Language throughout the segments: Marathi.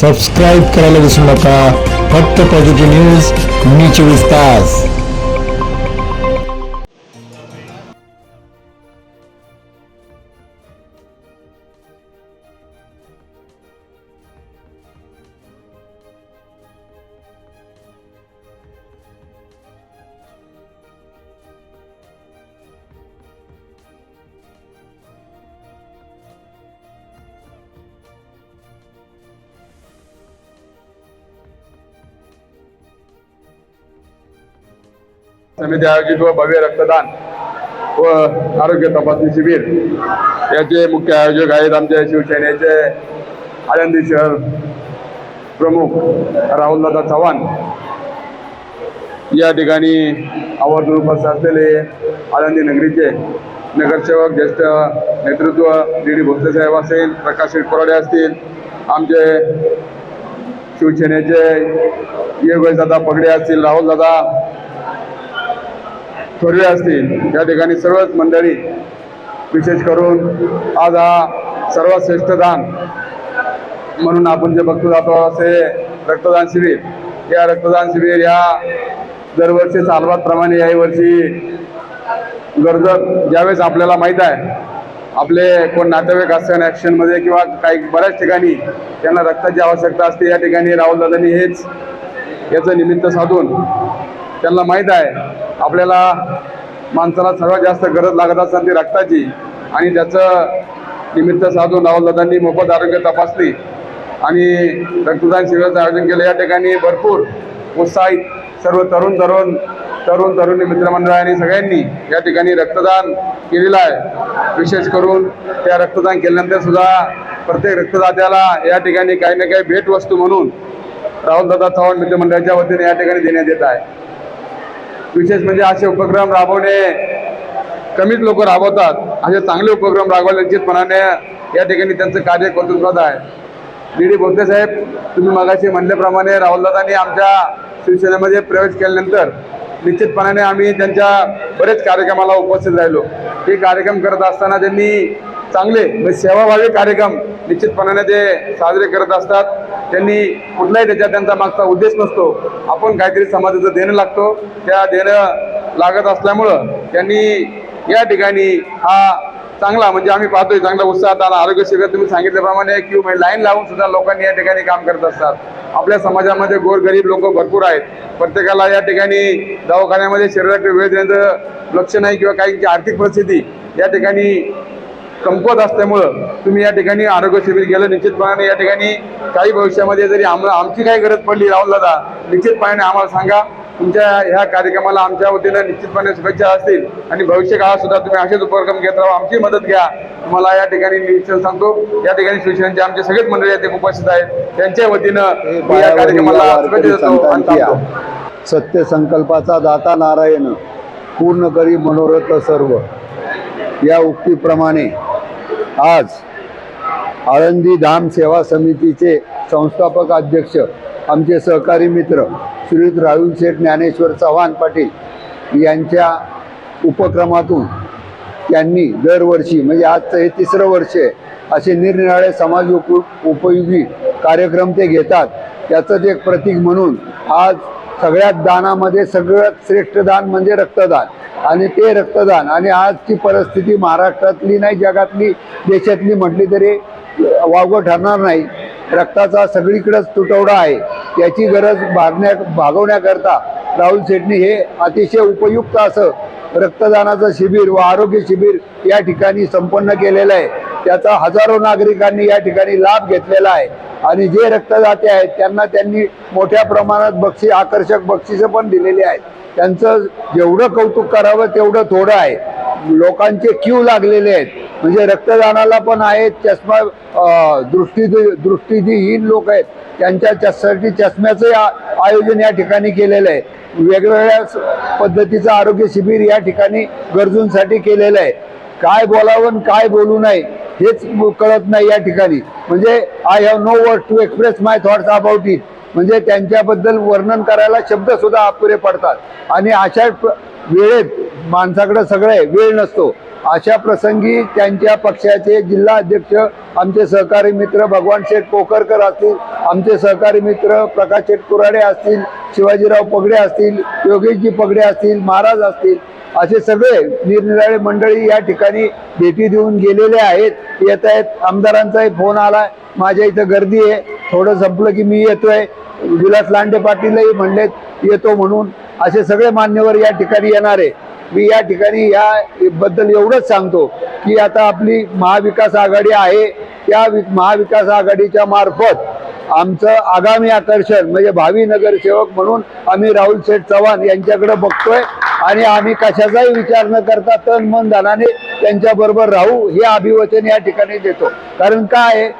सबस्क्राईब करायला विसरू नका. फक्त पॉझिटिव्ह न्यूज मी चोवीस तास. समिती आयोजित व भव्य रक्तदान व आरोग्य तपासणी शिबिर. याचे मुख्य आयोजक आहेत आमच्या शिवसेनेचे आळंदी शहर प्रमुख राहुलदादा चव्हाण. या ठिकाणी आवर्जून उपस्थित असलेले आळंदी नगरीचे नगरसेवक ज्येष्ठ नेतृत्व डी डी भोसले साहेब असेल प्रकाश शिरकोराडे असतील आमचे शिवसेनेचे योगेश पगडे असतील राहुलदादा थोरवे असतील या ठिकाणी सर्वच मंडळी विशेष करून आज हा सर्वात श्रेष्ठ दान म्हणून आपण जे बघतो जातो असे रक्तदान शिबिर. या रक्तदान शिबिर या दरवर्षी चालवाप्रमाणे याही वर्षी गरजक ज्यावेळेस आपल्याला माहीत आहे आपले कोण नातेवाईक असतात ॲक्शनमध्ये किंवा काही बऱ्याच ठिकाणी त्यांना रक्ताची आवश्यकता असते या ठिकाणी राहुल दादांनी हेच याचं निमित्त साधून त्यांना माहीत आहे आपल्याला माणसाला सर्वात जास्त गरज लागत असताना ती रक्ताची आणि त्याचं निमित्त साधून राहुलदादांनी मोफत आरोग्य तपासली. आणि रक्तदान शिबिराचं आयोजन केलं. या ठिकाणी भरपूर उत्साहित सर्व तरुण तरुण तरुण तरुणी मित्रमंडळांनी सगळ्यांनी या ठिकाणी रक्तदान केलेलं आहे. विशेष करून त्या रक्तदान केल्यानंतर सुद्धा प्रत्येक रक्तदात्याला या ठिकाणी काही ना काही भेटवस्तू म्हणून राहुलदादा चव्हाण मित्रमंडळाच्या वतीने या ठिकाणी देण्यात येत आहे. विशेष म्हणजे असे उपक्रम राबवणे. कमीच लोक राबवतात. असे चांगले उपक्रम राबवले निश्चितपणाने. या ठिकाणी त्यांचं कार्य कौतुकास्पद आहे. डी डी भोसले साहेब तुम्ही मगाशी म्हणल्याप्रमाणे राहुलदादांनी आमच्या शिवसेनेमध्ये प्रवेश केल्यानंतर निश्चितपणाने आम्ही त्यांच्या बरेच कार्यक्रमाला उपस्थित राहिलो. हे कार्यक्रम करत असताना त्यांनी चांगले म्हणजे सेवाभावी कार्यक्रम निश्चितपणाने ते साजरे करत असतात. त्यांनी कुठलाही त्याच्यात त्यांचा मागचा उद्देश नसतो. आपण काहीतरी समाजाचं देणं लागतो. त्या देणं लागत असल्यामुळं त्यांनी या ठिकाणी हा चांगला म्हणजे आम्ही पाहतोय चांगला उत्साहात आला. आरोग्य शिबिर तुम्ही सांगितल्याप्रमाणे की म्हणजे लाईन लावून सुद्धा लोकांनी या ठिकाणी काम करत असतात. आपल्या समाजामध्ये गोरगरीब लोक भरपूर आहेत. प्रत्येकाला या ठिकाणी दवाखान्यामध्ये शरीराकडे वेळ देण्याचं लक्ष नाही किंवा काहींची आर्थिक परिस्थिती या ठिकाणी कमकुवत असल्यामुळं तुम्ही या ठिकाणी आरोग्य शिबिर केलं. निश्चितपणाने या ठिकाणी काही भविष्यामध्ये जरी आम आमची काही गरज पडली राहुल दादा निश्चितपणे आम्हाला सांगा. तुमच्या ह्या कार्यक्रमाला आमच्या वतीनं निश्चितपणे शुभेच्छा असतील. आणि भविष्य काळात सुद्धा तुम्ही असेच उपक्रम घेत राहा. आमची मदत घ्या. तुम्हाला या ठिकाणी निश्चित सांगतो. या ठिकाणी शिवसेनेचे आमचे सगळेच मंडळी येथे उपस्थित आहेत. त्यांच्या वतीनं या कार्यक्रमाला शुभेच्छा देतो. सत्य संकल्पाचा दाता नारायण पूर्ण करी मनोरथ सर्व. या उक्तीप्रमाणे आज आळंदी धाम सेवा समितीचे संस्थापक अध्यक्ष आमचे सहकारी मित्र श्रीयुत राहुल शेठ ज्ञानेश्वर चव्हाण पाटील यांच्या उपक्रमातून त्यांनी दरवर्षी म्हणजे आजचं हे तिसरं वर्ष आहे असे निरनिराळे समाज उप उपयोगी कार्यक्रम ते घेतात. त्याचंच एक प्रतीक म्हणून आज सगळ्यात दानामध्ये सगळ्यात श्रेष्ठ दान म्हणजे रक्तदान. आणि ते रक्तदान आणि आजची परिस्थिती महाराष्ट्रातली नाही जगातली देशातली म्हटली तरी वावगं ठरणार नाही. रक्ताचा सगळीकडंच तुटवडा आहे. याची गरज भागण्या भागवण्याकरता राहुल शेट्टी हे अतिशय उपयुक्त असं रक्तदानाचं शिबिर व आरोग्य शिबिर या ठिकाणी संपन्न केलेलं आहे. त्याचा हजारो नागरिकांनी या ठिकाणी लाभ घेतलेला आहे. आणि जे रक्तदाते आहेत त्यांना त्यांनी मोठ्या प्रमाणात बक्षी आकर्षक बक्षिसं पण दिलेली आहेत. त्यांचं जेवढं कौतुक करावं तेवढं थोडं आहे. लोकांचे क्यू लागलेले आहेत. म्हणजे रक्तदानाला पण आहेत चष्मा दृष्टी दृष्टीहीन लोक आहेत. त्यांच्या चष्म्यासाठी चष्म्याचं आयोजन या ठिकाणी केलेलं आहे. वेगवेगळ्या पद्धतीचं आरोग्य शिबिर या ठिकाणी गरजूंसाठी केलेलं आहे. काय बोलावं आणि काय बोलू नये हेच कळत नाही या ठिकाणी. म्हणजे I have no word to express my thoughts about it म्हणजे त्यांच्याबद्दल वर्णन करायला शब्द सुद्धा अपुरे पडतात. आणि अशा प्र- वेळेत माणसाकडे सगळे वेळ नसतो. अशा प्रसंगी त्यांच्या पक्षाचे जिल्हा अध्यक्ष आमचे सहकारी मित्र भगवान शेठ पोकरकर असतील आमचे सहकारी मित्र प्रकाश शेटकुराडे असतील शिवाजीराव पगडे असतील योगेशजी पगडे असतील महाराज असतील असे सगळे निरनिराळे मंडळी या ठिकाणी भेटी देऊन गेलेले आहेत. येत आहेत आमदारांचाही फोन आला माझ्या इथं गर्दी आहे. थोडं संपलं की मी येतोय. विलास लांडे पाटीलही म्हणलेत येतो म्हणून. असे सगळे मान्यवर या ठिकाणी येणार आहे. मी या ठिकाणी या बद्दल एवढंच सांगतो की आता आपली महाविकास आघाडी आहे. त्या महाविकास आघाडीच्या मार्फत आमचं आगामी आकर्षण म्हणजे भावी नगरसेवक म्हणून आम्ही राहुल शेठ चव्हाण यांच्याकडे बघतोय. आणि आम्ही कशाचाही विचार न करता तन मन धनाने त्यांच्या बरोबर राहू हे अभिवचन या ठिकाणी देतो. कारण काय आहे?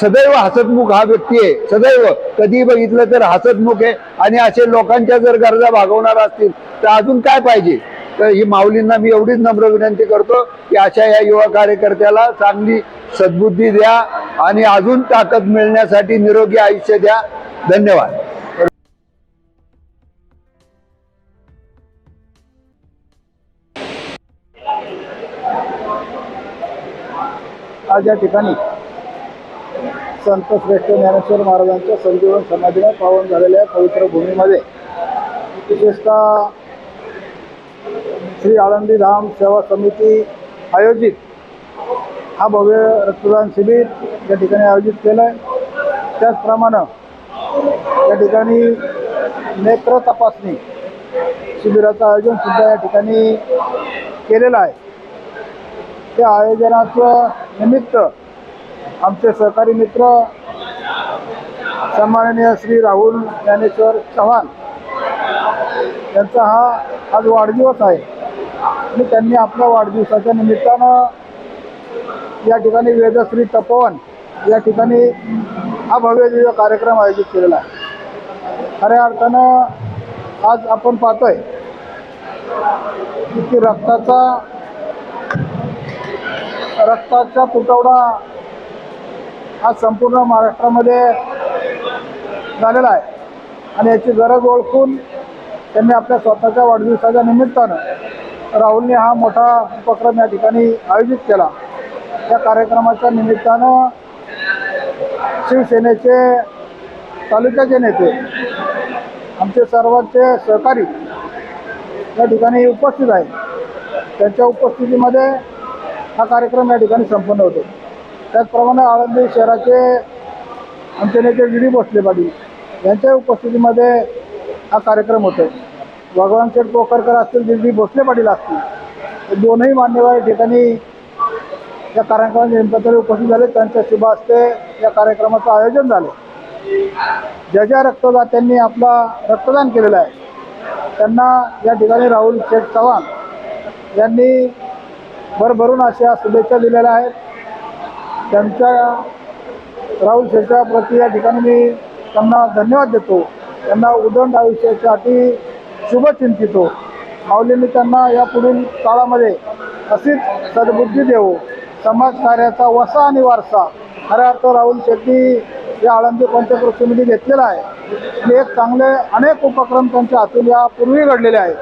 सदैव हसतमुख हा व्यक्ती आहे. सदैव कधी बघितलं तर हसतमुख आहे. आणि असे लोकांच्या जर गरजा भागवणार असतील तर अजून काय पाहिजे? तर ही माऊलींना मी एवढीच नम्र विनंती करतो की अशा या युवा कार्यकर्त्याला चांगली सद्बुद्धी द्या आणि अजून ताकद मिळण्यासाठी निरोगी आयुष्य द्या. धन्यवाद. आज या ठिकाणी संत श्रेष्ठ ज्ञानेश्वर महाराजांच्या संजीवन समाधीने पावन झालेल्या पवित्र भूमीमध्ये विशेषतः श्री आळंदी धाम सेवा समिती आयोजित हा भव्य रक्तदान शिबिर या ठिकाणी आयोजित केलं आहे त्याचप्रमाणे या ठिकाणी नेत्र तपासणी शिबिराचं आयोजन सुद्धा या ठिकाणी केलेलं आहे. त्या आयोजनाचं निमित्त आमचे सहकारी मित्र सन्माननीय श्री राहुल ज्ञानेश्वर चव्हाण यांचा हा आज वाढदिवस आहे. आणि त्यांनी आपल्या वाढदिवसाच्या निमित्तानं या ठिकाणी वेदश्री तपोवन या ठिकाणी हा भव्य दिव्य कार्यक्रम आयोजित केलेला आहे. खऱ्या अर्थानं आज आपण पाहतोय की रक्ताचा रक्ताचा तुटवडा हा संपूर्ण महाराष्ट्रामध्ये झालेला आहे. आणि याची गरज ओळखून त्यांनी आपल्या स्वतःच्या वाढदिवसाच्या निमित्तानं राहुलने हा मोठा उपक्रम या ठिकाणी आयोजित केला. या कार्यक्रमाच्या निमित्तानं शिवसेनेचे तालुक्याचे नेते आमचे सर्वांचे सहकारी या ठिकाणी उपस्थित आहेत. त्यांच्या उपस्थितीमध्ये हा कार्यक्रम या ठिकाणी संपन्न होतो. त्याचप्रमाणे आळंदी शहराचे आमचे नेते डी भोसले पाटील यांच्या उपस्थितीमध्ये हा कार्यक्रम होतो. भगवान शेठ पोखरकर असतील डी भोसले पाटील असतील दोनही मान्यवर या ठिकाणी या कार्यक्रमाच्या निमित्ताने उपस्थित झाले. त्यांच्या शुभहस्ते या कार्यक्रमाचं आयोजन झालं. ज्या ज्या रक्तदात्यांनी आपला रक्तदान केलेलं आहे त्यांना या ठिकाणी राहुल शेठ चव्हाण यांनी भरभरून अशा शुभेच्छा दिलेल्या आहेत. त्यांच्या राहुल शेच्या प्रति या ठिकाणी मी त्यांना धन्यवाद देतो. त्यांना उदंड आयुष्यासाठी शुभचिंतितो माऊलींनी त्यांना या पुढील काळामध्ये अशीच सद्बुद्धी देऊ समाजकार्याचा वसा आणि वारसा. खऱ्या अर्थ राहुल शेट्टी या आळंदी पंचकृषीमध्ये घेतलेला आहे. एक चांगले अनेक उपक्रम त्यांच्या हातून यापूर्वी घडलेले आहेत.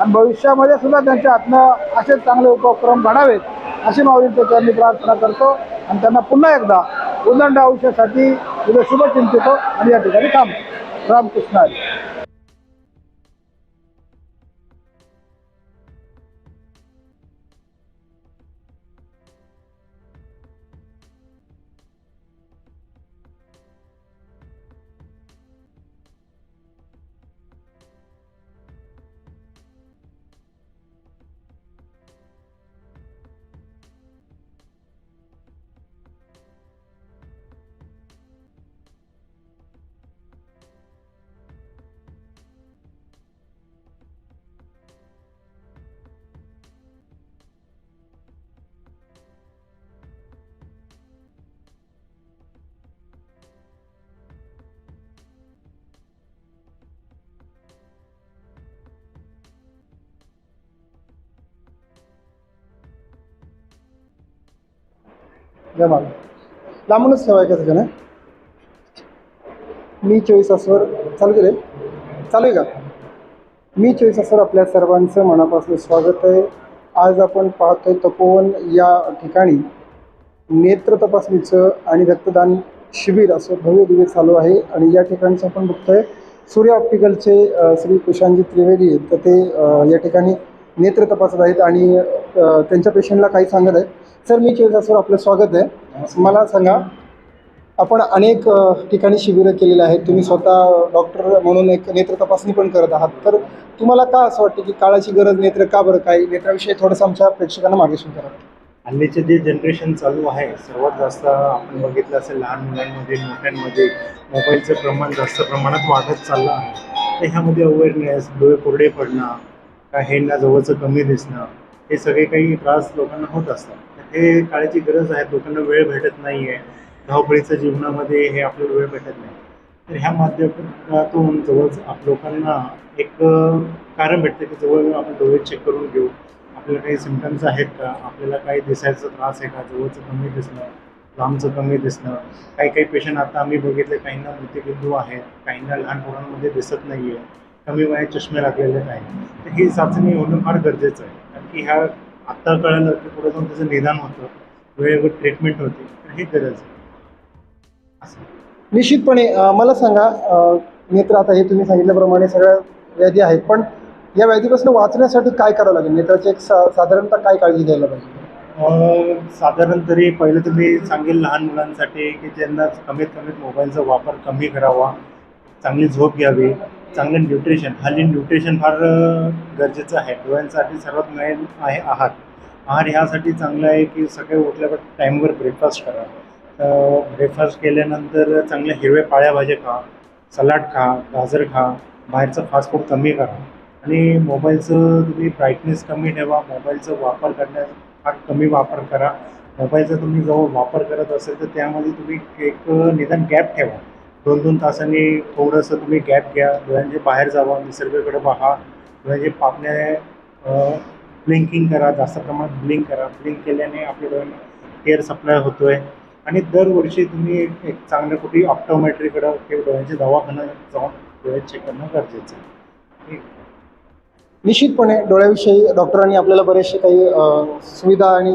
आणि भविष्यामध्ये सुद्धा त्यांच्या हातनं असेच चांगले उपक्रम घडावेत अशी माऊलींच्या चरणी प्रार्थना करतो. आणि त्यांना पुन्हा एकदा उदंड आयुष्यासाठी उद्या शुभचिंतितो. आणि या ठिकाणी थांबतो. रामकृष्ण हरी. जय लांबूनच ठेवायचं का सगळं मी चोवीस तासवर चालू केले चालू आहे का? मी चोवीस असवर आपल्या सर्वांचं मनापासून स्वागत आहे. आज आपण पाहतोय तपोवन या ठिकाणी नेत्र तपासणीचं आणि रक्तदान शिबिर असं भव्य दिव्य चालू आहे. आणि या ठिकाणचं आपण बघतोय सूर्य ऑप्टिकलचे श्री कुशांजी त्रिवेदी आहेत. तर ते या ठिकाणी नेत्र तपासत आहेत. आणि त्यांच्या पेशंटला काही सांगत आहेत. सर मी चेजासवर आपलं स्वागत आहे. मला सांगा आपण अनेक ठिकाणी शिबिरं केलेली आहेत. तुम्ही स्वतः डॉक्टर म्हणून एक नेत्र तपासणी पण करत आहात. तर तुम्हाला का असं वाटतं की काळाची गरज नेत्र का बरं? काय नेत्राविषयी थोडंसं आमच्या प्रेक्षकांना मार्गदर्शन करा. हल्लीचे जे जनरेशन चालू आहे सर्वात जास्त आपण बघितलं असेल लहान मुलांमध्ये मोठ्यांमध्ये मोबाईलचं प्रमाण जास्त प्रमाणात वाढत चाललं आहे. तर ह्यामध्ये अवेअरनेस डोळे कोरडे पडणं का हेंना जवळचं कमी दिसणं हे सगळे काही त्रास लोकांना होत असतात. हे काळाची गरज आहे लोकांना वेळ भेटत नाही आहे धावपळीच्या जीवनामध्ये हे आपल्याला वेळ भेटत नाही. तर ह्या माध्यमातून जवळ आप लोकांना एक कारण भेटतं की जवळ आपण डोळे चेक करून घेऊ. आपल्याला काही सिमटम्स आहेत का? आपल्याला काही दिसायचा त्रास आहे का? जवळचं कमी दिसणं लांबचं कमी दिसणं. काही काही पेशंट आता आम्ही बघितले काहींना मोतीबिंदू आहेत काहींना लहान पोरांमध्ये दिसत नाही आहे कमी वयात चष्मे लागलेले आहेत. तर ही चाचणी होणं फार गरजेचं आहे. कारण की ह्या आत्ता कळलं की पुढे जाऊन त्याचं निदान होतं वेळेवर ट्रीटमेंट होते तर ही गरज आहे. निश्चितपणे मला सांगा नेत्र आता हे तुम्ही सांगितल्याप्रमाणे सगळ्या व्याधी आहेत पण या व्याधीपासून वाचण्यासाठी काय करावं लागेल? नेत्राची एक सा साधारणतः काय काळजी घ्यायला पाहिजे? साधारण तरी पहिलं तुम्ही सांगेल लहान मुलांसाठी की त्यांना कमीत कमीत मोबाईलचा वापर कमी करावा चांगली झोप घ्यावी चांगलं न्यूट्रिशन हल्ली न्यूट्रिशन फार गरजेचं आहे. डोळ्यांसाठी सर्वात मेन आहे आहार. आहार ह्यासाठी चांगलं आहे की सकाळी उठल्यावर टाईमवर ब्रेकफास्ट करा. ब्रेकफास्ट केल्यानंतर चांगल्या हिरव्या पाळ्या भाज्या खा सलाड खा गाजर खा बाहेरचं फास्ट फूड कमी करा. आणि मोबाईलचं तुम्ही ब्राईटनेस कमी ठेवा. मोबाईलचा वापर करण्यास फार कमी वापर करा. मोबाईलचा तुम्ही जवळ वापर करत असेल तर त्यामध्ये तुम्ही एक निदान गॅप ठेवा. दोन दोन तासांनी थोडंसं तुम्ही गॅप घ्या. डोळ्यांचे बाहेर जावा निसर्गाकडे पहा. डोळ्यांचे पापण्या ब्लिंकिंग करा जास्त प्रमाणात ब्लिंक करा. ब्लिंक केल्याने आपल्या डोळ्यांना एअर सप्लाय होतो आहे आणि दरवर्षी तुम्ही एक एक चांगल्या कुठे ऑप्टोमेट्रीकडं किंवा डोळ्यांचे दवाखान्यात जाऊन डोळे चेक करणं गरजेचं आहे. ठीक. निश्चितपणे डोळ्याविषयी डॉक्टरांनी आपल्याला बरेचसे काही सुविधा आणि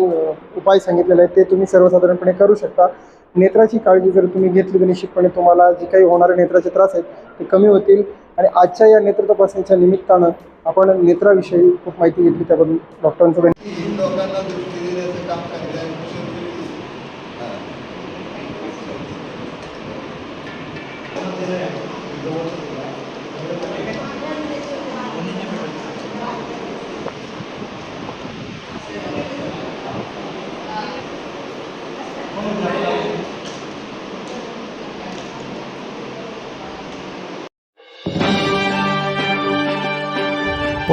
उपाय सांगितलेले आहेत. ते तुम्ही सर्वसाधारणपणे करू शकता. नेत्राची काळजी जर तुम्ही घेतली तर निश्चितपणे तुम्हाला जे काही होणारे नेत्राचे त्रास आहेत ते कमी होतील. आणि आजच्या या नेत्र तपासणीच्या निमित्तानं आपण नेत्राविषयी खूप माहिती घेतली. त्याबद्दल डॉक्टरांचं लोकांना दृष्टी देण्याचं काम करते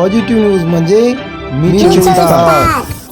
पॉझिटिव्ह न्यूज म्हणजे मी